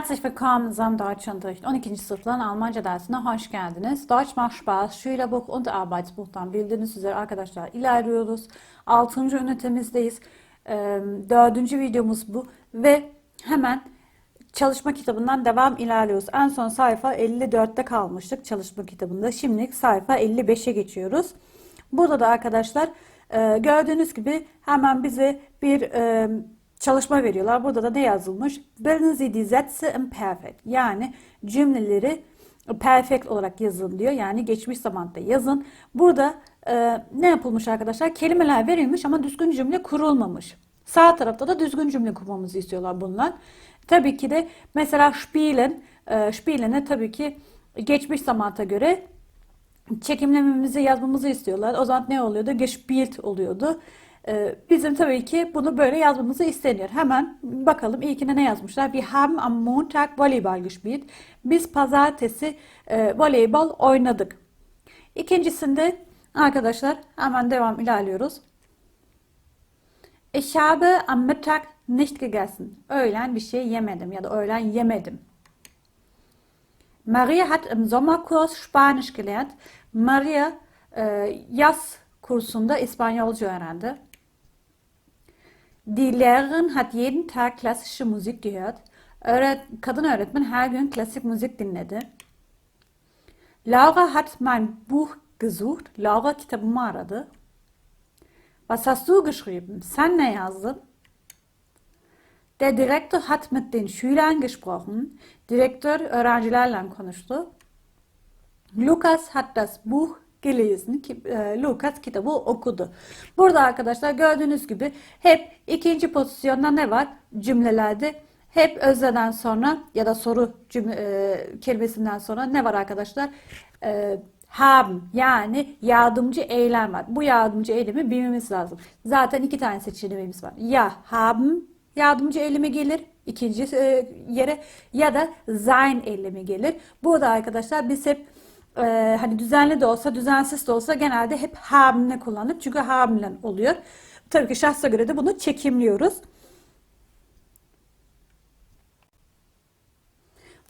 Herzlich willkommen zum Deutschunterricht 12. sınıfların Almanca dersine hoş geldiniz. Deutsch macht Spaß, Schülerbuch und Arbeitsbuch'tan bildiğiniz üzere arkadaşlar ilerliyoruz. 6. ünitemizdeyiz. Ee, Dördüncü videomuz bu ve hemen çalışma kitabından devam ilerliyoruz. En son sayfa 54'te kalmıştık çalışma kitabında. Şimdi sayfa 55'e geçiyoruz. Burada da arkadaşlar gördüğünüz gibi hemen bize bir çalışma veriyorlar. Burada da ne yazılmış? Bilden Sie die. Yani cümleleri perfect olarak yazın diyor. Yani geçmiş zamanda yazın. Burada e, ne yapılmış arkadaşlar? Kelimeler verilmiş ama düzgün cümle kurulmamış. Sağ tarafta da düzgün cümle kurmamızı istiyorlar bunlar. Tabii ki de mesela spielen, e, spielen'e tabii ki geçmiş zamanta göre çekimlememizi yazmamızı istiyorlar. O zaman ne oluyordu? Gespielt oluyordu. Ee, Bizim tabii ki bunu böyle yazmamızı isteniyor. Hemen bakalım ilkine ne yazmışlar? Wir haben am Montag Volleyball gespielt. Biz pazartesi e, voleybol oynadık. İkincisinde arkadaşlar hemen devam ilerliyoruz. Ich habe am Mittag nicht gegessen. Öğlen bir şey yemedim ya da öğlen yemedim. Maria hat im Sommerkurs Spanisch gelernt. Maria e, yaz kursunda İspanyolca öğrendi. Die Lehrerin hat jeden Tag klassische Musik gehört. Öğret kadın öğretmen her gün klasik müzik dinledi. Laura hat mein Buch gesucht. Laura kitabımı aradı. Was hast du geschrieben? Sen ne yazdın? Der Direktor hat mit den Schülern gesprochen. Direktör öğrencilerle konuştu. Lukas hat das Buch Ki- e, Lukas kitabı okudu. Burada arkadaşlar gördüğünüz gibi hep ikinci pozisyonda ne var? Cümlelerde hep özneden sonra ya da soru cümle, e, kelimesinden sonra ne var arkadaşlar? E, haben yani yardımcı eylem var. Bu yardımcı eylemi bilmemiz lazım. Zaten iki tane seçeneğimiz var. Ya haben yardımcı eylemi gelir ikinci e, yere ya da sein eylemi gelir. Burada arkadaşlar biz hep e, hani düzenli de olsa düzensiz de olsa genelde hep haben'le kullandık. Çünkü haben'le oluyor. Tabii ki şahsa göre de bunu çekimliyoruz.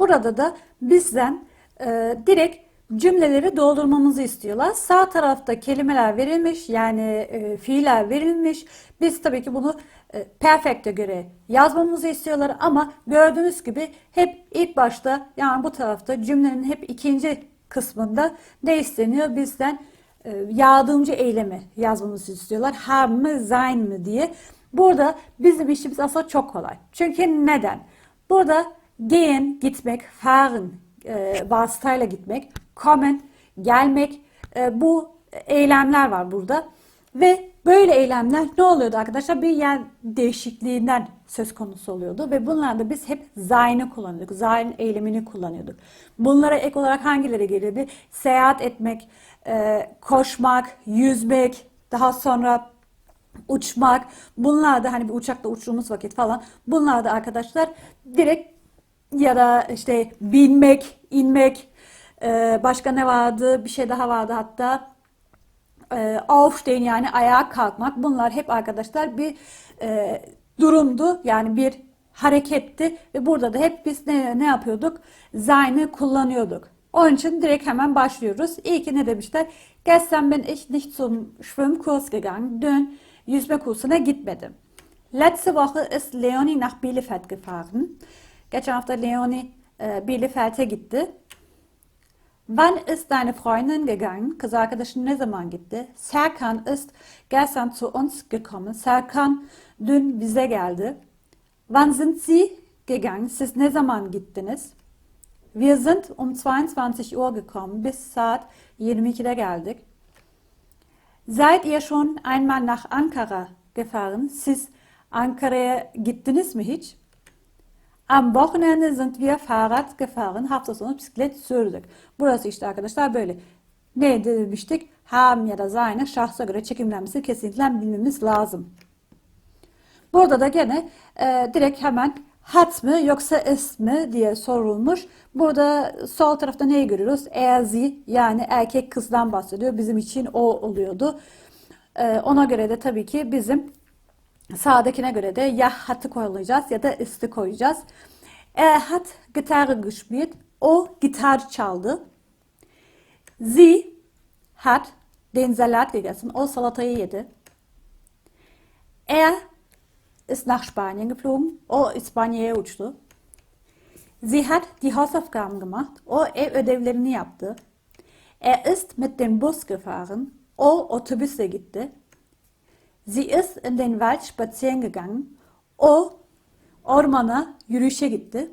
Burada da bizden e, direkt cümleleri doldurmamızı istiyorlar. Sağ tarafta kelimeler verilmiş yani e, fiiller verilmiş. Biz tabii ki bunu e, perfect'e göre yazmamızı istiyorlar ama gördüğünüz gibi hep ilk başta yani bu tarafta cümlenin hep ikinci kısmında ne isteniyor bizden? E, yardımcı eylemi yazmamızı istiyorlar. Haben mi, sein mi diye. Burada bizim işimiz aslında çok kolay. Çünkü neden? Burada gehen, gitmek, fahren, e, vasıtayla gitmek, kommen, gelmek, e, bu eylemler var burada. Ve böyle eylemler ne oluyordu arkadaşlar? Bir yer değişikliğinden söz konusu oluyordu ve bunlarda biz hep sein'i kullanıyorduk. Sein eylemini kullanıyorduk. Bunlara ek olarak hangileri gelirdi? Seyahat etmek, e, koşmak, yüzmek, daha sonra uçmak. Bunlar da hani bir uçakla uçtuğumuz vakit falan. Bunlar da arkadaşlar direkt ya da işte binmek, inmek, e, başka ne vardı? Bir şey daha vardı hatta. E, aufstehen yani ayağa kalkmak. Bunlar hep arkadaşlar bir e, durumdu. Yani bir hareketti ve burada da hep biz ne, ne yapıyorduk? Sein'i kullanıyorduk. Onun için direkt hemen başlıyoruz. İyi ki ne demişler? Gestern bin ich nicht zum Schwimmkurs gegangen. Dün yüzme kursuna gitmedim. Letzte Woche ist Leonie nach Bielefeld gefahren. Geçen hafta Leonie e, Bielefeld'e gitti. Wann ist deine Freundin gegangen? Kız arkadaşın ne zaman gitti? Serkan ist gestern zu uns gekommen. Serkan dün bize geldi. Wann sind Sie gegangen? Siz ne zaman gittiniz? Wir sind um 22 Uhr gekommen. Biz saat 22'de geldik. Seid ihr schon einmal nach Ankara gefahren? Siz Ankara'ya gittiniz mi hiç? Am Wochenende sind wir Fahrrad gefahren. Hafta sonu bisiklet sürdük. Burası işte arkadaşlar böyle. Ne demiştik? Ham ya da zayne şahsa göre çekimlenmesi kesinlikle bilmemiz lazım. Burada da gene e, direkt hemen hat mı yoksa ist mi diye sorulmuş. Burada sol tarafta neyi görüyoruz? Er, yani erkek kızdan bahsediyor. Bizim için o oluyordu. E, ona göre de tabii ki bizim Sağdakine göre de ya hatı koyacağız ya da isti koyacağız. Er hat Gitarre gespielt. O gitar çaldı. Sie hat den Salat gegessen. O salatayı yedi. Er ist nach Spanien geflogen. O İspanya'ya uçtu. Sie hat die Hausaufgaben gemacht. O ev ödevlerini yaptı. Er ist mit dem Bus gefahren. O otobüse gitti. Sie ist in den Wald spazieren gegangen. O ormana yürüyüşe gitti.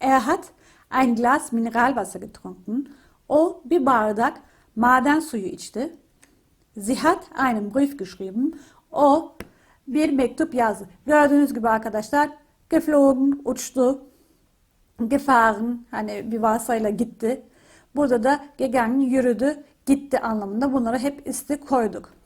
Er hat ein Glas Mineralwasser getrunken. O bir bardak maden suyu içti. Sie hat einen Brief geschrieben. O bir mektup yazdı. Gördüğünüz gibi arkadaşlar geflogen, uçtu, gefahren hani bir vasayla gitti. Burada da gegangen yürüdü, gitti anlamında bunları hep isti koyduk.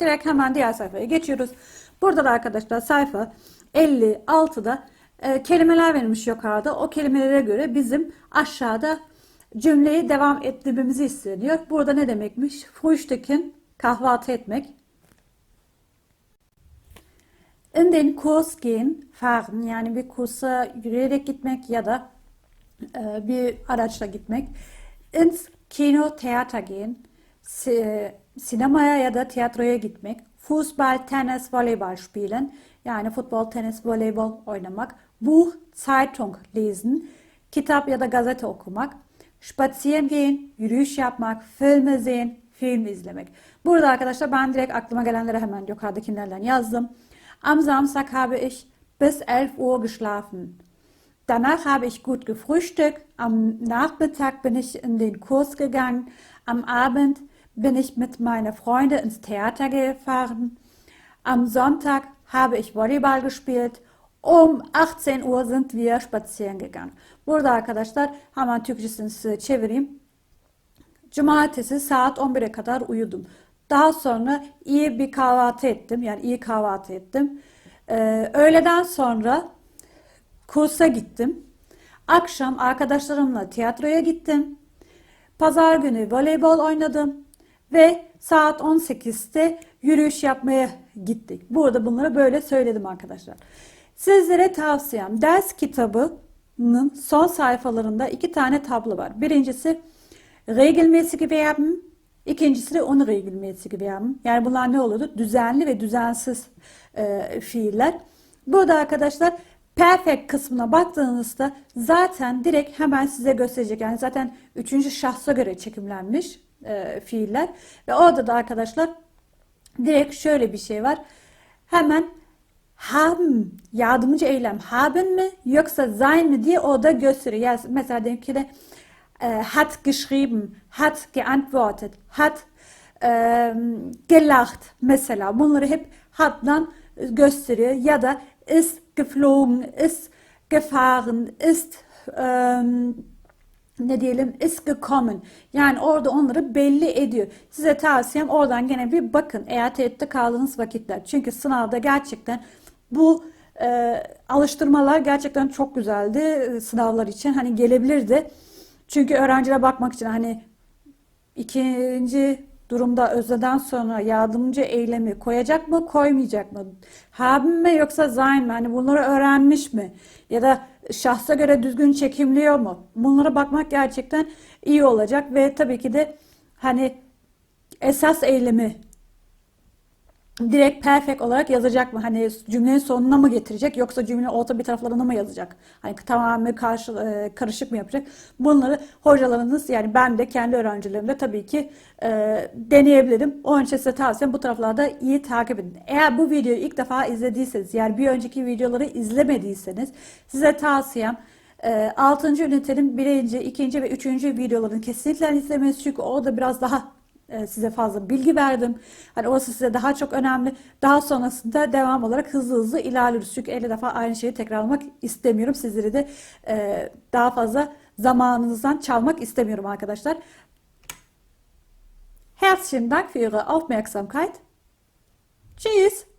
Direkt hemen diğer sayfaya geçiyoruz. Burada da arkadaşlar sayfa 56'da e, kelimeler verilmiş yukarıda. O kelimelere göre bizim aşağıda cümleyi devam ettirmemizi isteniyor. Burada ne demekmiş? Frühstücken kahvaltı etmek. In den Kurs gehen, fahren yani bir kursa yürüyerek gitmek ya da e, bir araçla gitmek. Ins Kino, Theater gehen, si- sinemaya ya da tiyatroya gitmek. Fußball, Tennis, Volleyball spielen yani futbol, tenis, voleybol oynamak. Buch, Zeitung lesen, kitap ya da gazete okumak. Spazieren gehen, yürüyüş yapmak, filme sehen, film izlemek. Burada arkadaşlar ben direkt aklıma gelenleri hemen yukarıdakilerden yazdım. Am Samstag habe ich bis 11 Uhr geschlafen. Danach habe ich gut gefrühstückt. Am Nachmittag bin ich in den Kurs gegangen. Am Abend bin ich mit meiner Freunde ins Theater gefahren. Am Sonntag habe ich Volleyball gespielt. Um 18 Uhr sind wir spazieren gegangen. Burada arkadaşlar hemen Türkçesini size çevireyim. Cumartesi saat 11'e kadar uyudum. Daha sonra iyi bir kahvaltı ettim. Yani iyi kahvaltı ettim. Ee, öğleden sonra kursa gittim. Akşam arkadaşlarımla tiyatroya gittim. Pazar günü voleybol oynadım. Ve saat 18'te yürüyüş yapmaya gittik. Burada bunları böyle söyledim arkadaşlar. Sizlere tavsiyem ders kitabının son sayfalarında iki tane tablo var. Birincisi regelmäßige Verben, ikincisi de unregelmäßige Verben. Yani bunlar ne oluyordu? Düzenli ve düzensiz e, fiiller. Burada arkadaşlar perfect kısmına baktığınızda zaten direkt hemen size gösterecek. Yani zaten üçüncü şahsa göre çekimlenmiş e, fiiller. Ve orada da arkadaşlar direkt şöyle bir şey var. Hemen haben yardımcı eylem haben mi yoksa sein mi diye orada gösteriyor. Yani mesela diyelim ki de e, hat geschrieben, hat geantwortet, hat e, gelacht mesela. Bunları hep hat'dan gösteriyor ya da ist geflogen, ist gefahren, ist ähm, ne diyelim ist gekommen. Yani orada onları belli ediyor. Size tavsiyem oradan gene bir bakın eğer teğette kaldığınız vakitler. Çünkü sınavda gerçekten bu e, alıştırmalar gerçekten çok güzeldi e, sınavlar için. Hani gelebilirdi. Çünkü öğrencilere bakmak için hani ikinci durumda özneden sonra yardımcı eylemi koyacak mı koymayacak mı? Haben mi yoksa sein mi? Hani bunları öğrenmiş mi? Ya da şahsa göre düzgün çekimliyor mu? Bunlara bakmak gerçekten iyi olacak ve tabii ki de hani esas eylemi direkt perfect olarak yazacak mı? Hani cümlenin sonuna mı getirecek yoksa cümlenin orta bir taraflarına mı yazacak? Hani tamamen karşı, e, karışık mı yapacak? Bunları hocalarınız yani ben de kendi öğrencilerimde tabii ki e, deneyebilirim. Onun için size tavsiyem bu taraflarda iyi takip edin. Eğer bu videoyu ilk defa izlediyseniz yani bir önceki videoları izlemediyseniz size tavsiyem 6. ünitenin 1. 2. ve 3. videolarını kesinlikle izlemeniz çünkü orada biraz daha e, size fazla bilgi verdim. Hani orası size daha çok önemli. Daha sonrasında devam olarak hızlı hızlı ilerliyoruz. Çünkü 50 defa aynı şeyi tekrarlamak istemiyorum. Sizleri de e, daha fazla zamanınızdan çalmak istemiyorum arkadaşlar. Herzlichen Dank für Ihre Aufmerksamkeit. Tschüss.